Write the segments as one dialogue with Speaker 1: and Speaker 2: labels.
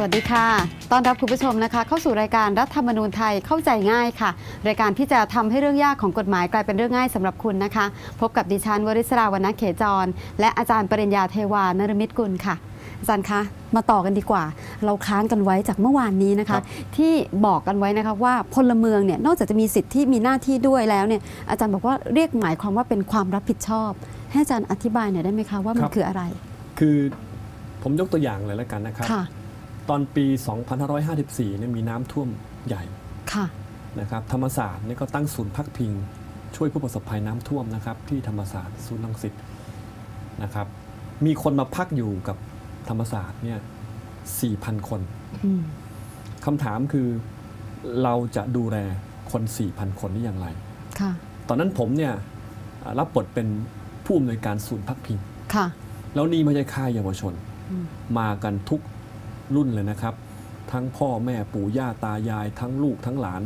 Speaker 1: สวัสดีค่ะ ต้อนรับคุณผู้ชมนะคะ เข้าสู่รายการรัฐธรรมนูญไทยเข้าใจง่ายค่ะ รายการที่จะทำให้เรื่องยากของกฎหมายกลายเป็นเรื่องง่ายสำหรับคุณนะคะ พบกับดิฉันวริศราวรรณเขจร และอาจารย์ปริญญาเทวานรมิตกุลค่ะอาจารย์คะมาต่อกันดีกว่า เราค้างกันไว้จากเมื่อวานนี้นะ
Speaker 2: ครั
Speaker 1: คะ
Speaker 2: บ
Speaker 1: ที่บอกกันไว้นะคะว่าพลเมืองเนี่ยนอกจากจะมีสิทธิมีหน้าที่ด้วยแล้วเนี่ยอาจารย์บอกว่าเรียกหมายความว่าเป็นความรับผิดชอบ ให้อาจารย์อธิบายหน่อยได้ไหมคะว่ามันคืออะไร
Speaker 2: คือผมยกตัวอย่างเลยแล้วกันนะครับ
Speaker 1: ค่ะ
Speaker 2: ตอนปี 2554เนี่ยมีน้ำท่วมใหญ่
Speaker 1: ค่ะ
Speaker 2: นะครับธรรมศาสตร์เนี่ยก็ตั้งศูนย์พักพิง ช่วยผู้ประสบภัยน้ำท่วมนะครับที่ธรรมศาสตร์ศูนย์รังสิตนะครับมีคนมาพักอยู่กับธรรมศาสตร์เนี่ย4,000 คน
Speaker 1: อืม
Speaker 2: คำถามคือเราจะดูแลคน 4,000 คนนี้อย่างไร
Speaker 1: ค่ะ
Speaker 2: ตอนนั้นผมเนี่ยรับบทเป็นผู้อำนวยการศูนย์พักพิง
Speaker 1: ค่ะ
Speaker 2: แล้วนี่ไม่ใช่ค่ายเยาวชน
Speaker 1: อืม
Speaker 2: มากันทุก รุ่นเลยนะครับ ทั้งพ่อแม่ปู่ย่าตายาย ทั้งลูกทั้งหลาน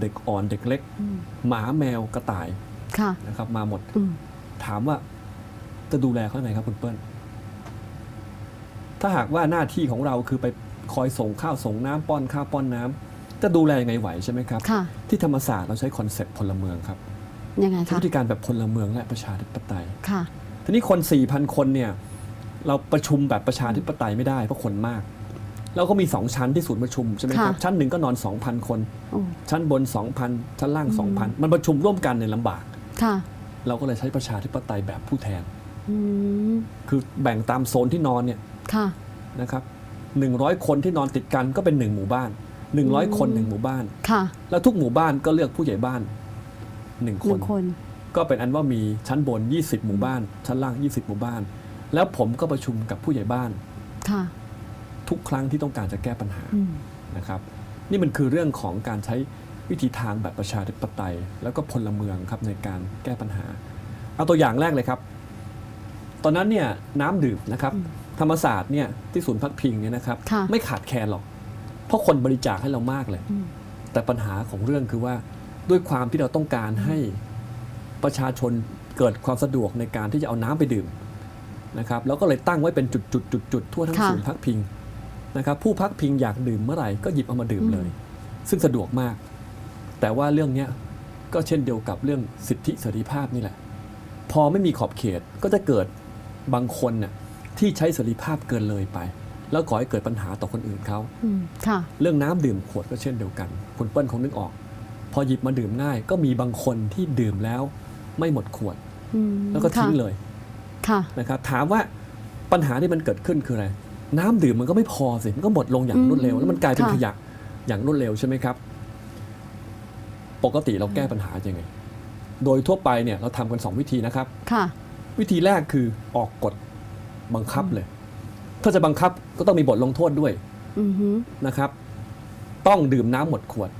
Speaker 2: เด็กอ่อนเด็กเล็ก
Speaker 1: อืม
Speaker 2: หมาแมวกระต่าย
Speaker 1: ค่ะ
Speaker 2: นะครับ มาหมด
Speaker 1: อืม
Speaker 2: ถามว่าจะดูแลเขายังไงครับคุณเปิ้ลถ้าหากว่าหน้าที่ของเราคือไปคอยส่งข้าวส่งน้ำป้อนข้าวป้อนน้ำจะดูแลยังไงไหวใช่ไหมครับ
Speaker 1: ค่ะ
Speaker 2: ที่ธรรมศาสตร์เราใช้คอนเซ็ปต์พลเมืองครับ
Speaker 1: ยังไง
Speaker 2: ใช้
Speaker 1: คะ
Speaker 2: วิธีการแบบพลเมืองและประชาธิปไตย
Speaker 1: ค่ะ
Speaker 2: ทีนี้คน4,000คนเนี่ย เราประชุมแบบประชาธิปไตยไม่ได้เพราะคนมาก แล้วก็มี 2 ชั้นที่ศูนย์ประชุมใช่ไหมครับ
Speaker 1: ค่ะ
Speaker 2: ชั้นหนึ่งก็นอน 2,000 คน
Speaker 1: โอ้
Speaker 2: ชั้นบน 2,000 ชั้นล่าง
Speaker 1: อืม
Speaker 2: 2,000 มันประชุมร่วมกันในยลำบาก
Speaker 1: ค่ะ
Speaker 2: เราก็เลยใช้ประชาธิปไตยแบบผู้แทน
Speaker 1: อืม
Speaker 2: คือแบ่งตามโซนที่นอนเนี่ย
Speaker 1: ค่ะ
Speaker 2: นะครับ100 คนที่นอนติดกันก็เป็น 1 หมู่บ้าน 100 คนหนึ่งหมู่บ้าน
Speaker 1: ค่ะ
Speaker 2: แล้วทุกหมู่บ้านก็เลือกผู้ใหญ่บ้าน 1
Speaker 1: ห
Speaker 2: ค
Speaker 1: นึ่
Speaker 2: น
Speaker 1: งคน
Speaker 2: ก็เป็นอันว่ามีชั้นบน 20 หมู่บ้าน ชั้นล่าง 20 หมู่บ้าน แล้วผมก็ประชุมกับผู้ใหญ่บ้าน
Speaker 1: ค่ะ
Speaker 2: ทุกครั้งที่ต้องการจะแก้ปัญหา
Speaker 1: อืม
Speaker 2: นะครับ นี่มันคือเรื่องของการใช้วิธีทางแบบประชาธิปไตย แล้วก็พลเมืองครับในการแก้ปัญหา เอาตัวอย่างแรกเลยครับ ตอนนั้นเนี่ยน้ำดื่มนะครับ
Speaker 1: อืม
Speaker 2: ธรรมศาสตร์เนี่ยที่ศูนย์พักพิงเนี่ยนะครับ
Speaker 1: ค่ะ
Speaker 2: ไม่ขาดแคลนหรอก เพราะคนบริจาคให้เรามากเลย
Speaker 1: อืม
Speaker 2: แต่ปัญหาของเรื่องคือว่าด้วยความที่เราต้องการให้ประชาชนเกิดความสะดวกในการที่จะเอาน้ำไปดื่มนะครับแล้วก็เลยตั้งไว้เป็นจุดๆๆๆทั่วทั้ง
Speaker 1: ค่ะ
Speaker 2: ศูนย์พักพิง นะครับผู้พักพิงอยากดื่มเมื่อไหร่ก็หยิบเอามาดื่มเลย ซึ่งสะดวกมาก แต่ว่าเรื่องเนี้ยก็เช่นเดียวกับเรื่องสิทธิเสรีภาพนี่แหละ พอไม่มีขอบเขตก็จะเกิดบางคนน่ะที่ใช้เสรีภาพเกินเลยไป แล้วก่อให้เกิดปัญหาต่อคนอื่นเขา
Speaker 1: อืมค่ะ
Speaker 2: เรื่องน้ำดื่มขวดก็เช่นเดียวกันคุณเปิ้ลคงนึกออก พอหยิบมาดื่มง่าย ก็มีบางคนที่ดื่มแล้วไม่หมดขวด
Speaker 1: อืม
Speaker 2: แล้วก็ทิ้ง
Speaker 1: ค่ะ
Speaker 2: เลย
Speaker 1: ค่ะ
Speaker 2: นะครับถามว่าปัญหาที่มันเกิดขึ้นคืออะไร น้ำดื่มมันก็ไม่พอสิมันก็หมดลงอย่าง
Speaker 1: อืม
Speaker 2: รวดเร็ว แล้วมันกลายเป็น
Speaker 1: ค่ะ
Speaker 2: ขยะอย่างรวดเร็วใช่ไหมครับ ปกติเราแก้ปัญหายังไง โดยทั่วไปเนี่ยเราทำกันสองวิธีนะครับ
Speaker 1: ค่ะ
Speaker 2: วิธีแรกคือออกกฎบังคับเลย ถ้าจะบังคับก็ต้องมีบทลงโทษด้วย
Speaker 1: อือฮึ
Speaker 2: นะครับ ต้องดื่มน้ำหมดขวด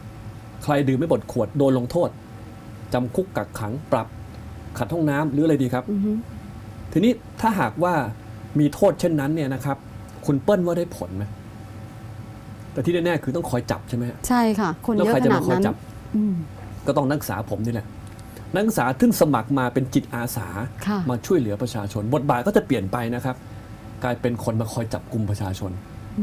Speaker 2: ใครดื่มไม่หมดขวดโดนลงโทษจำคุกกักขังปรับ ขัดห้องน้ำหรืออะไรดีครับ
Speaker 1: อือฮึ
Speaker 2: ทีนี้ถ้าหากว่ามีโทษเช่นนั้นเนี่ยนะครับ คุณเปิ้ลว่าได้ผลไหมแต่ที่แน่ๆคือต้องคอยจับใช่ไหมฮะ
Speaker 1: ใช่ค่ะ คน
Speaker 2: แล้ว
Speaker 1: เยอะ
Speaker 2: ใคร
Speaker 1: ข
Speaker 2: จะ
Speaker 1: นา
Speaker 2: มา
Speaker 1: ด
Speaker 2: คอย
Speaker 1: นั้น
Speaker 2: จับ
Speaker 1: อืม
Speaker 2: ก็ต้องนักศึกษาผมนี่แหละ นักศึกษาทึ่งสมัครมาเป็นจิตอาสา
Speaker 1: ค่ะ
Speaker 2: มาช่วยเหลือประชาชน บทบาทก็จะเปลี่ยนไปนะครับ กลายเป็นคนมาคอยจับกลุ่มประชาชน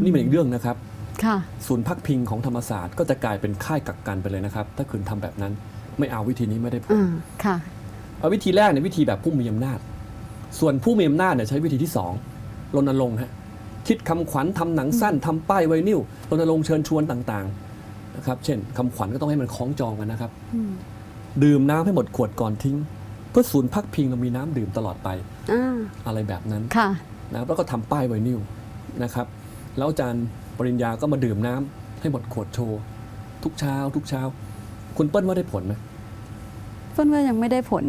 Speaker 2: นี่เป็นอีกเรื่องนะครับ
Speaker 1: ค่ะ
Speaker 2: ศูนย์พักพิงของธรรมศาสตร์ก็จะกลายเป็นค่ายกักกันไปเลยนะครับ ถ้าคืนทำแบบนั้น ไม่เอาวิธีนี้ไม่ได้ผล
Speaker 1: อ่าค่ะ
Speaker 2: เอาวิธีแรกเนี่ยวิธีแบบผู้มีอำนาจ ส่วนผู้มีอำนาจเนี่ยใช้วิธีที่สองรณรงค์ฮะ คิดคำขวัญทำหนังสั้นทำป้ายไวนิลรณรงค์เชิญชวนต่างๆนะครับเช่นคำขวัญก็ต้องให้มันคล้องจองกันนะครับ
Speaker 1: อืม
Speaker 2: ดื่มน้ำให้หมดขวดก่อนทิ้ง เพื่อศูนย์พักพิงเรามีน้ำดื่มตลอดไป
Speaker 1: อ่า
Speaker 2: อะไรแบบนั้น
Speaker 1: ค่ะ
Speaker 2: นะครับแล้วก็ทำป้ายไวนิลนะครับแล้วอาจารย์ปริญญาก็มาดื่มน้ำให้หมดขวดโชว์ทุกเช้า ทุกเช้า คุณเปิ้ลว่าได้ผลไหม
Speaker 1: เพิ่นว่ายังไม่ได้ผล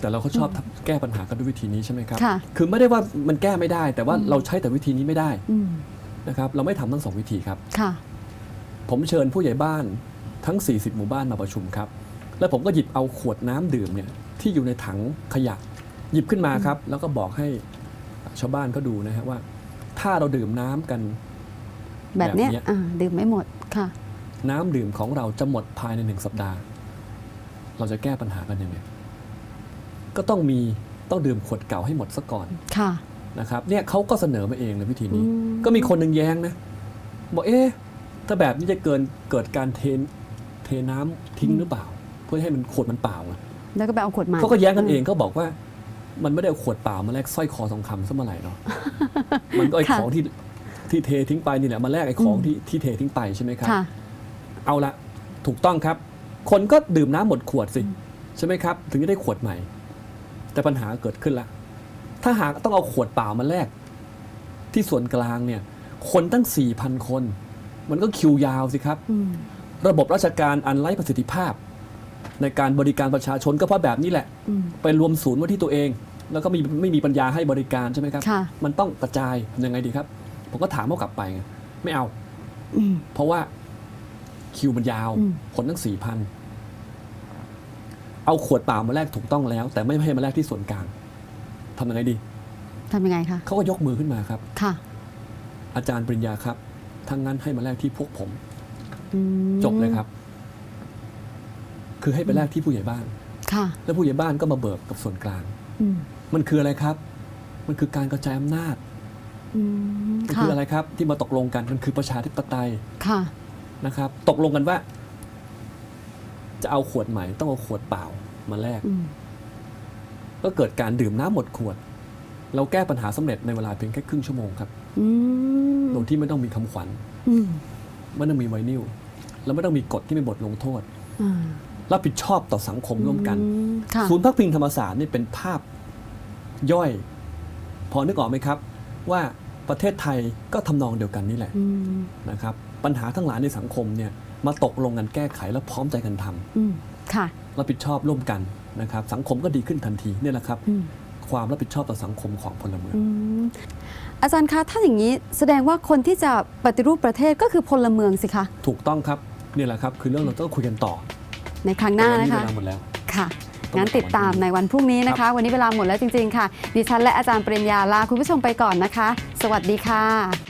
Speaker 2: แต่เราก็ชอบทำแก้ปัญหากันด้วยวิธีนี้ใช่ไหมครับ
Speaker 1: ค่ะ
Speaker 2: คือไม่ได้ว่ามันแก้ไม่ได้ แต่ว่า
Speaker 1: อืม
Speaker 2: เราใช้แต่วิธีนี้ไม่ได้
Speaker 1: อืม
Speaker 2: นะครับ เราไม่ทำทั้งสองวิธีครับ
Speaker 1: ค่ะ
Speaker 2: ผมเชิญผู้ใหญ่บ้านทั้ง 40 หมู่บ้านมาประชุมครับ แล้วผมก็หยิบเอาขวดน้ำดื่มเนี่ยที่อยู่ในถังขยะหยิบขึ้นมาครับ แล้วก็บอกให้ชาวบ้านเขาดูนะฮะว่า ถ้าเราดื่มน้ำกัน
Speaker 1: แบบเนี้ย
Speaker 2: แบบเนี้ย
Speaker 1: อ่าดื่มไม่หมดค่ะ
Speaker 2: น้ำดื่มของเราจะหมดภายในหนึ่งสัปดาห์ เราจะแก้ปัญหากันยังไง ก็ต้องมีต้องดื่มขวดเก่าให้หมดซะก่อน
Speaker 1: ค่ะ
Speaker 2: นะครับเนี่ยเขาก็เสนอมาเองเลยวิธี
Speaker 1: อื
Speaker 2: นี้
Speaker 1: ม
Speaker 2: ก็มีคนหนึ่งแย้งนะบอกเอ๊ะถ้าแบบนี้จะเกินเกิดการเทนเทน้ำทิ้งหรือเปล่า เพื่อให้มันขวดมันเปล่าไง
Speaker 1: แล้วก็ไปเอาขวดใหม่
Speaker 2: เขาก็แย้งกันเองเขาบอกว่า มันไม่ได้เอาขวดเปล่ามาแลกสร้อยคอทองคำซะเมื่อไหร่เนาะมันก็ไอ้
Speaker 1: ค่ะ
Speaker 2: ของที่ที่เททิ้งไปนี่แหละมาแลกไอ้ของที่ที่เททิ้งไปใช่ไหมครับ
Speaker 1: ค่ะ
Speaker 2: เอาละถูกต้องครับ คนก็ดื่มน้ำหมดขวดสิใช่ไหมครับ ถึงจะได้ขวดใหม่ แต่ปัญหาเกิดขึ้นละ ถ้าหากต้องเอาขวดเปล่ามาแลกที่ส่วนกลางเนี่ย คนตั้ง 4,000 คน มันก็คิวยาวสิครับ
Speaker 1: อืม
Speaker 2: ระบบราชการอันไร้ประสิทธิภาพ ในการบริการประชาชนก็เพราะแบบนี้แหละ
Speaker 1: อืม
Speaker 2: ไปรวมศูนย์ไว้ที่ตัวเอง แล้วก็มีไม่มีปัญญาให้บริการใช่ไหมครับ
Speaker 1: ค่ะ
Speaker 2: มันต้องกระจายยังไงดีครับ ผมก็ถามเขากลับไปไงไม่เอา
Speaker 1: อืม
Speaker 2: เพราะว่าคิวมันยาว
Speaker 1: อืม
Speaker 2: คนตั้งสี่พัน เอาขวดเปล่ามาแลกถูกต้องแล้ว แต่ไม่ให้มาแลกที่ส่วนกลางทำยังไงดี
Speaker 1: ทำยังไงคะ
Speaker 2: เขาก็ยกมือขึ้นมาครับ
Speaker 1: ค่ะ
Speaker 2: อาจารย์ปริญญาครับทั้างนั้นให้มาแลกที่พวกผม
Speaker 1: อืม
Speaker 2: จบเลยครับ คือให้ไปแลกที่ผู้ใหญ่บ้าน
Speaker 1: ค่ะ
Speaker 2: แล้วผู้ใหญ่บ้านก็มาเบิกกับส่วนกลาง
Speaker 1: อืม
Speaker 2: มันคืออะไรครับ มันคือการกระจายอำนาจ
Speaker 1: อืม
Speaker 2: มัน
Speaker 1: ค่ะ
Speaker 2: คืออะไรครับ ที่มาตกลงกันมันคือประชาธิปไตย
Speaker 1: ค่ะ
Speaker 2: นะครับ ตกลงกันว่า จะเอาขวดใหม่ต้องเอาขวดเปล่า มาแลก
Speaker 1: อืม
Speaker 2: ก็เกิดการดื่มน้ำหมดขวด เราแก้ปัญหาสำเร็จในเวลาเพียงแค่ครึ่งชั่วโมงครับ
Speaker 1: อืม
Speaker 2: โดยที่ไม่ต้องมีคำขวัญ
Speaker 1: อืม
Speaker 2: ไม่ต้องมีไวนิลแล้วไม่ต้องมีกฎที่เป็นบทลงโทษ
Speaker 1: อ่า
Speaker 2: รับผิดชอบต่อสังคมร่วมกัน
Speaker 1: อืมค่ะ
Speaker 2: ศูนย์พักพิงธรรมศาสตร์นี่เป็นภาพย่อย พอนึกออกไหมครับ ว่าประเทศไทยก็ทำนองเดียวกันนี่แหละ
Speaker 1: อืม
Speaker 2: นะครับ ปัญหาทั้งหลายในสังคมเนี่ยมาตกลงกันแก้ไขแล้วพร้อมใจกันทำ
Speaker 1: อืมค่ะ
Speaker 2: รับผิดชอบร่วมกันนะครับ สังคมก็ดีขึ้นทันทีเนี่ยแหละครับ
Speaker 1: อืม
Speaker 2: ความรับผิดชอบต่อสังคมของพลเมือง
Speaker 1: อืมอาจารย์คะถ้าอย่างนี้แสดงว่าคนที่จะปฏิรูปประเทศก็คือพลเมืองสิคะ
Speaker 2: ถูกต้องครับนี่แหละครับ คือเรื่องเราต้องคุยกันต่อ
Speaker 1: ในครั้งหน้า
Speaker 2: วั
Speaker 1: นะ
Speaker 2: เว
Speaker 1: คะ
Speaker 2: ลาหมดแล้ว
Speaker 1: ค่ะ
Speaker 2: ต้อง
Speaker 1: งั้นติดตามในวันพรุ่งนี้นะ
Speaker 2: ครั
Speaker 1: คะ
Speaker 2: บ
Speaker 1: วันนี้เวลาหมดแล้วจริง ๆ ค่ะ ดิฉันและอาจารย์ปริญญาลาคุณผู้ชมไปก่อนนะคะ สวัสดีค่ะ